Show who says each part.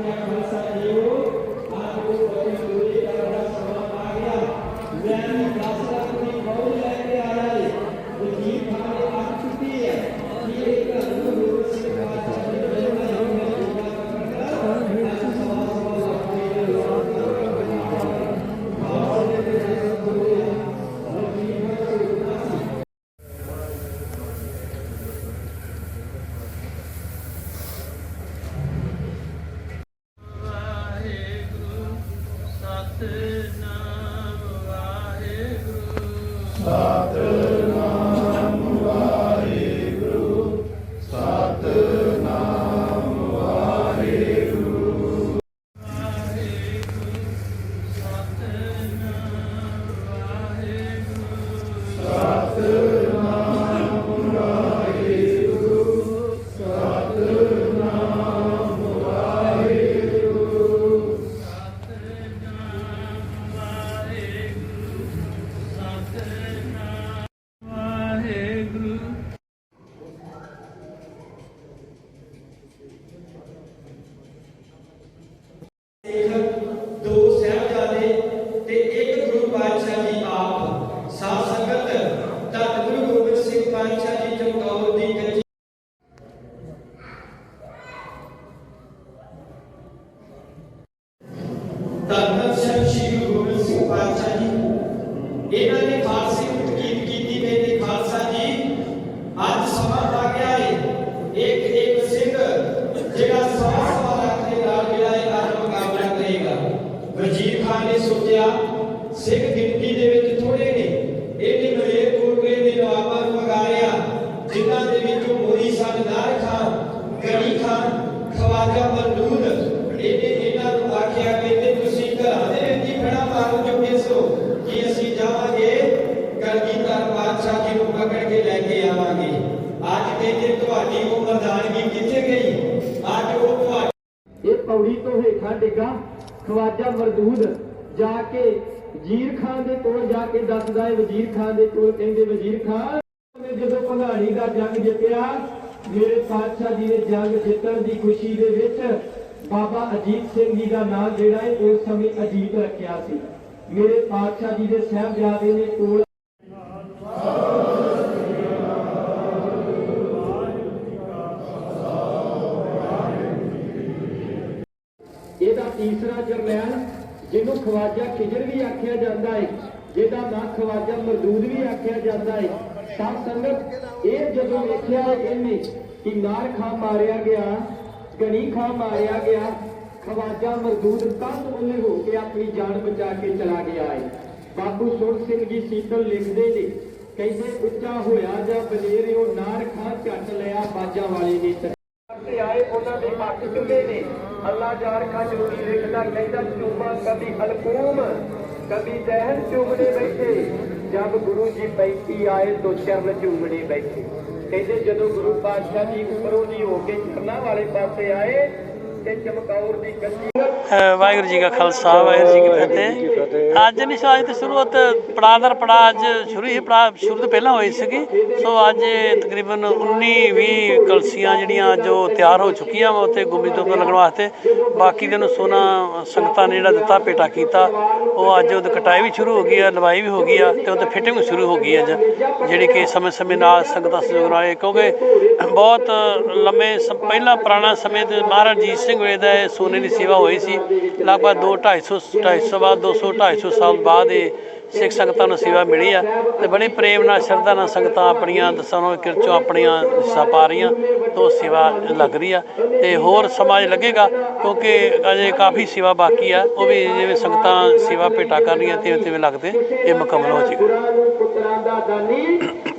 Speaker 1: ਵਾਹਿਗੁਰੂ ਸਤਨਾਮ ਵਾਹਿਗੁਰੂ।
Speaker 2: ਧੰਨ ਧੰਨ ਸਾਹਿਬ ਸ੍ਰੀ ਗੁਰੂ ਗੋਬਿੰਦ ਸਿੰਘ ਪਾਤਸ਼ਾਹ ਜੀ, ਇਹਨਾਂ ਨੇ ਖਾਲਸੇ ਨੂੰ ਤਕੀਦ ਕੀਤੀ ਮੇਰੇ ਖਾਲਸਾ ਜੀ, ਅੱਜ ਸਮਾਂ ਆ ਗਿਆ ਹੈ ਇੱਕ ਇੱਕ ਸਿੰਘ ਜਿਹੜਾ ਸਵਾ ਸਵਾ ਲੱਖ ਦੇ ਨਾਲ ਜਿਹੜਾ ਇਹ ਅੱਜ ਮੁਕਾਬਲਾ ਕਰੇਗਾ। ਵਜ਼ੀਰ ਖਾਨ ਨੇ ਸੋਚਿਆ, ਸਿੰਘ ਗਿਣਤੀ ਦੇ ਵਿੱਚ ਥੋੜੇ ਨੇ। ਇਹਨੇ ਮਲੇਰ ਕੋਟਲੇ ਦੇ ਨਵਾਬਾਂ ਨੂੰ ਮਗਾਰਿਆ ਜਿਨ੍ਹਾਂ ਦੇ ਵਿੱਚੋਂ ਮੋਰੀ ਸਨ ਨਾਰ ਖਾਨ ਗਣੀ ਖਾਨ, ਖਵਾਜਾ ਮਰਦੂਦ ਇਹਨੇ ਇਹਨਾਂ ਨੂੰ ਆਖਿਆ ਕਿ ਤੇ ਤੁਸੀਂ ਘਰਾਂ ਦੇ ਵਿੱਚ ਹੀ ਖੜਾ ਮਾਰਨ ਚੁੱਕੇ ਸੋ ਕਿ ਅਸੀਂ ਜਾਵਾਂਗੇ ਕਲਗੀਧਰ ਪਾਤਸ਼ਾਹ ਜੀ ਨੂੰ ਪਕੜ ਕੇ ਲੈ ਕੇ ਆਵਾਂਗੇ। ਅੱਜ ਕਹਿੰਦੇ ਤੁਹਾਡੀ ਉਹ ਮਰਦਾਨਗੀ ਕਿੱਥੇ ਗਈ, ਅੱਜ ਉਹ ਤੁਹਾਡੀ
Speaker 3: ਇਹ ਪੌੜੀ ਤੋਂ ਹੇਠਾਂ ਡਿੱਗਾ, ਖਵਾਜਾ ਮਰਦੂਦ ਜਾ ਕੇ ਵਜ਼ੀਰ ਖਾਨ ਦੇ ਕੋਲ ਜਾ ਕੇ ਦੱਸਦਾ ਹੈ, ਵਜ਼ੀਰ ਖਾਨ ਦੇ ਕੋਲ ਕਹਿੰਦੇ, ਵਜ਼ੀਰ ਖਾਨ ਨੇ ਜਦੋਂ ਭੰਗਾਣੀ ਦਾ ਜੰਗ ਜਿੱਤਿਆ, ਮੇਰੇ ਪਾਤਸ਼ਾਹ ਜੀ ਨੇ ਜੰਗ ਜਿੱਤਣ ਦੀ ਖੁਸ਼ੀ ਦੇ ਵਿੱਚ ਬਾਬਾ ਅਜੀਤ ਸਿੰਘ ਜੀ ਦਾ ਨਾਮ ਜਿਹੜਾ ਹੈ, ਉਸ ਸਮੇਂ ਅਜੀਤ ਰੱਖਿਆ ਸੀ। ਮੇਰੇ ਪਾਤਸ਼ਾਹ ਜੀ ਦੇ ਸਾਹਿਬਜ਼ਾਦੇ ਨੇ ਕੋਲ ਇਹਦਾ ਤੀਸਰਾ ਜਰਨੈਲ, ਜਿਹਨੂੰ ਖਵਾਜਾ ਖਿਜਰ ਵੀ ਆਖਿਆ ਜਾਂਦਾ ਹੈ, ਜਿਹਦਾ ਨਾਂ ਖਵਾਜਾ ਮਰਦੂਦ ਵੀ ਆਖਿਆ ਜਾਂਦਾ ਹੈ। ਸਭ ਸੰਗਤ ਇਹ ਜਦੋਂ ਵੇਖਿਆ ਇਹਨੇ ਕਿ ਨਾਰ ਖਾਂ ਮਾਰਿਆ ਗਿਆ ਗਣੀ ਖਾਂ ਮਾਰਿਆ ਗਿਆ। ਖਵਾਜਾ ਮਰਦੂਦ ਕੰਧ ਉਹਨੇ ਹੋ ਕੇ ਆਪਣੀ ਜਾਨ ਬਚਾ ਕੇ ਚਲਾ ਗਿਆ ਹੈ ਬਾਬੂ ਸੁਰ ਸਿੰਘ ਜੀ ਸੀਤਲ ਲਿਖਦੇ ਨੇ, ਕਹਿੰਦੇ ਉੱਚਾ ਹੋਇਆ ਜਾਂ ਬਨੇਰਿਓ ਨਾਰ ਖਾਂ ਝੱਟ ਲਿਆ ਬਾਜਾਂ ਵਾਲੇ ਨੇ। ਤੇ ਆਏ ਉਹਨਾਂ ਦੇ ਹੱਥ ਚੁੱਲੇ ਨੇ। ਅੱਲਾ ਜਾਰ ਖਾਂ ਜ਼ਰੂਰੀ ਲਿਖਦਾ ਕਹਿੰਦਾ, ਚੂਮਾ ਕਦੀ ਹਲਕੂਮ ਕਦੀ ਦਹਿਨ ਚੁੰਮਣੇ ਬੈਠੇ। ਜਦ ਗੁਰੂ ਜੀ ਬੈਠੀ ਆਏ, ਦੋ ਚਰਨ ਚੁੰਮਣੇ ਬੈਠੇ। ਕਹਿੰਦੇ ਜਦੋਂ ਗੁਰੂ ਪਾਤਸ਼ਾਹ ਜੀ ਉੱਪਰੋਂ ਦੀ ਹੋ ਕੇ ਚਰਨਾਂ ਵਾਲੇ ਪਾਸੇ ਆਏ
Speaker 1: ਵਾਹਿਗੁਰੂ ਜੀ ਕਾ ਖਾਲਸਾ, ਵਾਹਿਗੁਰੂ ਜੀ ਕੀ ਫਤਿਹ। ਅੱਜ ਨਹੀਂ, ਸੋ ਅੱਜ ਤੇ ਸ਼ੁਰੂਆਤ ਪੜਾਅ ਦਰ ਪੜਾਅ ਅੱਜ ਸ਼ੁਰੂ ਹੀ, ਪੜਾਅ ਸ਼ੁਰੂ ਤੋਂ ਪਹਿਲਾਂ ਹੋਈ ਸੀਗੀ। ਸੋ ਅੱਜ ਤਕਰੀਬਨ 19 20 ਕਲਸੀਆਂ ਜਿਹੜੀਆਂ ਜੋ ਤਿਆਰ ਹੋ ਚੁੱਕੀਆਂ ਵਾ ਉੱਥੇ ਗੁੰਮੀ ਤੋਂ ਲੱਗਣ ਵਾਸਤੇ। ਬਾਕੀ ਦੇ ਨੂੰ ਸੋਨਾ ਸੰਗਤਾਂ ਨੇ ਜਿਹੜਾ ਦਿੱਤਾ, ਪੇਟਾ ਕੀਤਾ, ਉਹ ਅੱਜ ਉਹਦੀ ਕਟਾਈ ਵੀ ਸ਼ੁਰੂ ਹੋ ਗਈ ਆ, ਲਵਾਈ ਵੀ ਹੋ ਗਈ ਆ ਤੇ ਉਹਦੇ ਫਿਟਿੰਗ ਵੀ ਸ਼ੁਰੂ ਹੋ ਗਈ ਅੱਜ। ਜਿਹੜੀ ਕਿ ਸਮੇਂ ਸਮੇਂ ਨਾਲ ਸੰਗਤਾਂ ਸਹਿਯੋਗ ਨਾਲ ਕਿਉਂਕਿ ਬਹੁਤ ਲੰਮੇ ਪਹਿਲਾਂ ਪੁਰਾਣਾ ਸਮੇਂ ਤੇ ਮਹਾਰਾਜ ਜੀਤ ਸਿੰਘ ਵੇਲੇ ਦਾ ਇਹ ਸੋਨੇ ਦੀ ਸੇਵਾ ਹੋਈ ਸੀ। ਲਗਭਗ 2 250 250 ਬਾਅਦ 200 250 ਸਾਲ ਬਾਅਦ ਇਹ ਸਿੱਖ ਸੰਗਤਾਂ ਨੂੰ ਸੇਵਾ ਮਿਲੀ ਆ ਤੇ ਬੜੇ ਪ੍ਰੇਮ ਨਾਲ, ਸ਼ਰਧਾ ਨਾਲ ਸੰਗਤਾਂ ਆਪਣੀਆਂ ਦਸਾਂ ਨੂੰ ਕਿਰਚੋਂ ਆਪਣੀਆਂ ਹਿੱਸਾ ਪਾ ਰਹੀਆਂ ਤੋਂ ਸੇਵਾ ਲੱਗ ਰਹੀ ਆ ਤੇ ਹੋਰ ਸਮਾਜ ਲੱਗੇਗਾ ਕਿਉਂਕਿ ਅਜੇ ਕਾਫੀ ਸੇਵਾ ਬਾਕੀ ਆ, ਉਹ ਵੀ ਜਿਵੇਂ ਸੰਗਤਾਂ ਸੇਵਾ ਭੇਟਾ ਕਰ ਰਹੀਆਂ ਤਿਵੇਂ ਤਿਵੇਂ ਲੱਗਦੇ, ਇਹ ਮੁਕੰਮਲ ਹੋ ਜਾਏਗਾ।